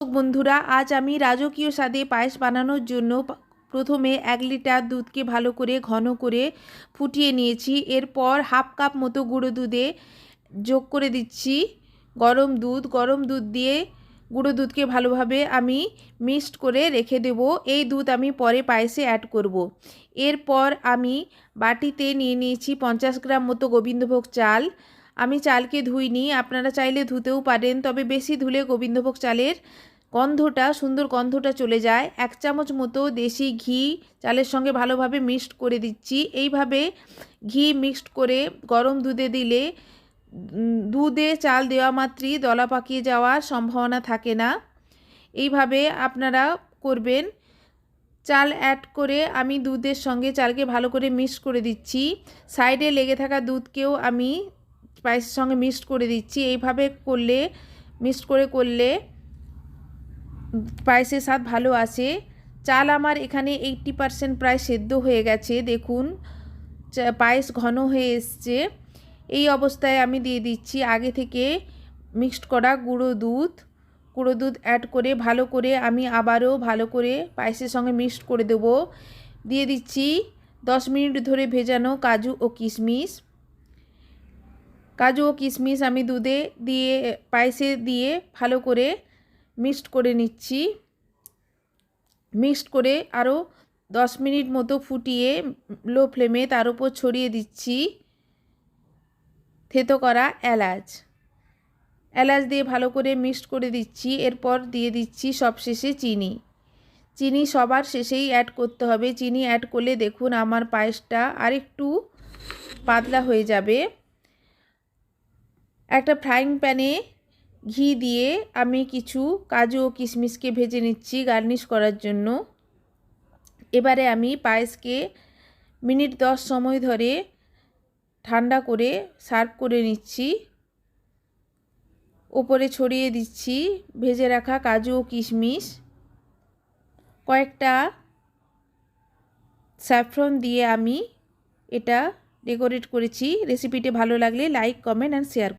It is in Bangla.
বন্ধুরা, আজ আমি রাজকীয় স্বাদে পায়েস বানানোর জন্য প্রথমে এক লিটার দুধকে ভালো করে ঘন করে ফুটিয়ে নিয়েছি। এরপর হাফ কাপ মতো গুঁড়ো দুধে যোগ করে দিচ্ছি গরম দুধ। গরম দুধ দিয়ে গুঁড়ো দুধকে ভালোভাবে আমি মিক্সড করে রেখে দেব। এই দুধ আমি পরে পায়েসে অ্যাড করব। এরপর আমি বাটিতে নিয়ে নিয়েছি পঞ্চাশ গ্রাম মতো গোবিন্দভোগ চাল। আমি চালকে ধুইনি, আপনারা চাইলে ধুতেও পারেন, তবে বেশি ধুলে গোবিন্দভোগ চালের গন্ধটা, সুন্দর গন্ধটা চলে যায়। এক চামচ মতো দেশি ঘি চালের সঙ্গে ভালোভাবে মিক্সড করে দিচ্ছি। এইভাবে ঘি মিক্সড করে গরম দুধে দিলে দুধে চাল দেওয়া মাত্রই দলা পাকিয়ে যাওয়ার সম্ভাবনা থাকে না। এইভাবে আপনারা করবেন। চাল অ্যাড করে আমি দুধের সঙ্গে চালকে ভালো করে মিক্স করে দিচ্ছি। সাইডে লেগে থাকা দুধকেও আমি স্পাইসের সঙ্গে মিক্সড করে দিচ্ছি। এইভাবে করলে মিক্সড করে করলে পায়েসের স্বাদ ভালো আসে। চাল আমার এখানে এইট্টি পারসেন্ট প্রায় সেদ্ধ হয়ে গেছে, দেখুন। পায়েস ঘন হয়ে এসছে। এই অবস্থায় আমি দিয়ে দিচ্ছি আগে থেকে মিক্সড করা গুঁড়ো দুধ। গুঁড়ো দুধ অ্যাড করে ভালো করে আমি আবারও ভালো করে পায়েসের সঙ্গে মিক্সড করে দেব। দিয়ে দিচ্ছি দশ মিনিট ধরে ভেজানো কাজু ও কিশমিশ। কাজু ও কিশমিশ আমি দুধে দিয়ে, পায়েসে দিয়ে ভালো করে মিক্সড করে নিচ্ছি। মিক্সড করে আরও দশ মিনিট মতো ফুটিয়ে লো ফ্লেমে তার উপর ছড়িয়ে দিচ্ছি। থেতো করা এলাচ। এলাচ দিয়ে ভালো করে মিক্সড করে দিচ্ছি। এরপর দিয়ে দিচ্ছি সবশেষে চিনি। চিনি সবার শেষেই অ্যাড করতে হবে। চিনি অ্যাড করলে দেখুন আমার পায়েসটা আরেকটু পাতলা হয়ে যাবে। একটা ফ্রাইং প্যানে ঘি দিয়ে আমি কিছু কাজু ও কিশমিশকে ভেজে নিচ্ছি গার্নিশ করার জন্য। এবারে আমি পায়েসকে মিনিট দশ সময় ধরে ঠান্ডা করে সার্ভ করে নিচ্ছি। ওপরে ছড়িয়ে দিচ্ছি ভেজে রাখা কাজু ও কিশমিশ। কয়েকটা স্যাফরন দিয়ে আমি এটা ডেকোরেট করেছি। রেসিপিটি ভালো লাগলে লাইক কমেন্ট অ্যান্ড শেয়ার